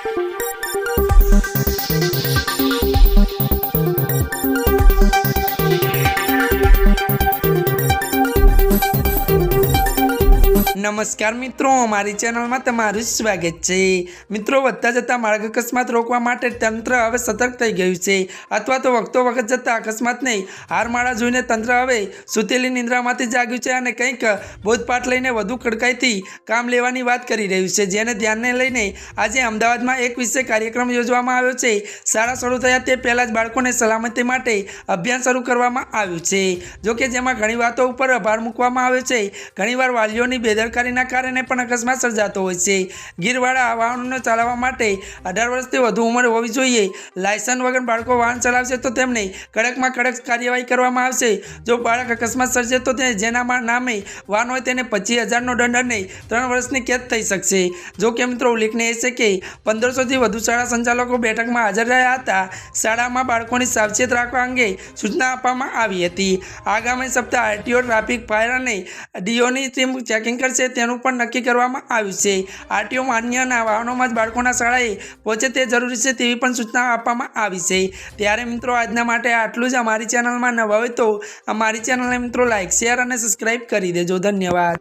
Thank you. નમસ્કાર મિત્રો, મારી ચેનલમાં તમારું સ્વાગત છે. મિત્રો, વધતા જતા માર્ગ અકસ્માત રોકવા માટે તંત્ર હવે સતર્ક થઈ ગયું છે. અથવા તો વખતો વખત જતા અકસ્માતને હારમાળા જોઈને તંત્ર હવે સુતેલી નિંદ્રામાંથી જાગ્યું છે અને કંઈક બોધપાઠ લઈને વધુ કડકાઈથી કામ લેવાની વાત કરી રહ્યું છે. જેને ધ્યાનને લઈને આજે અમદાવાદમાં એક વિશે કાર્યક્રમ યોજવામાં આવ્યો છે. શાળા શરૂ થયા તે પહેલાં જ બાળકોને સલામતી માટે અભિયાન શરૂ કરવામાં આવ્યું છે. જોકે જેમાં ઘણી વાતો ઉપર ભાર મૂકવામાં આવ્યો છે. ઘણીવાર વાલીઓની બેદરકારીના કારણે પણ અકસ્માત સર્જાતો હોય છે. ગીરવાળા વાહનોને ચલાવવા માટે અઢાર વર્ષથી વધુ ઉંમર હોવી જોઈએ. લાયસન્સ વગર બાળકો વાહન ચલાવશે તો તેમને કડકમાં કડક કાર્યવાહી કરવામાં આવશે. જો બાળક અકસ્માત સર્જે તો તે જેના નામે વાહન હોય તેને પચીસ હજારનો દંડ અને ત્રણ વર્ષની કેદ થઈ શકશે. જો કે મિત્રો ઉલ્લેખનીય છે કે પંદરસોથી વધુ શાળા સંચાલકો બેઠકમાં હાજર રહ્યા હતા. શાળામાં બાળકોની સાવચેત રાખવા અંગે સૂચના આપવામાં આવી હતી. આગામી સપ્તાહ આરટીઓ, ટ્રાફિક ફાયર અને ડીઓની ટીમ ચેકિંગ કરશે. તેનું પણ નક્કી કરવામાં આવ્યું છે. આરટીઓ માન્યના વાહનોમાં જ બાળકોના શાળાએ પહોંચે તે જરૂરી છે તેવી પણ સૂચના આપવામાં આવી છે. ત્યારે મિત્રો આજના માટે આટલું જ. અમારી ચેનલમાં નવા હોય તો અમારી ચેનલને મિત્રો લાઇક શેર અને સબસ્ક્રાઈબ કરી દેજો. ધન્યવાદ.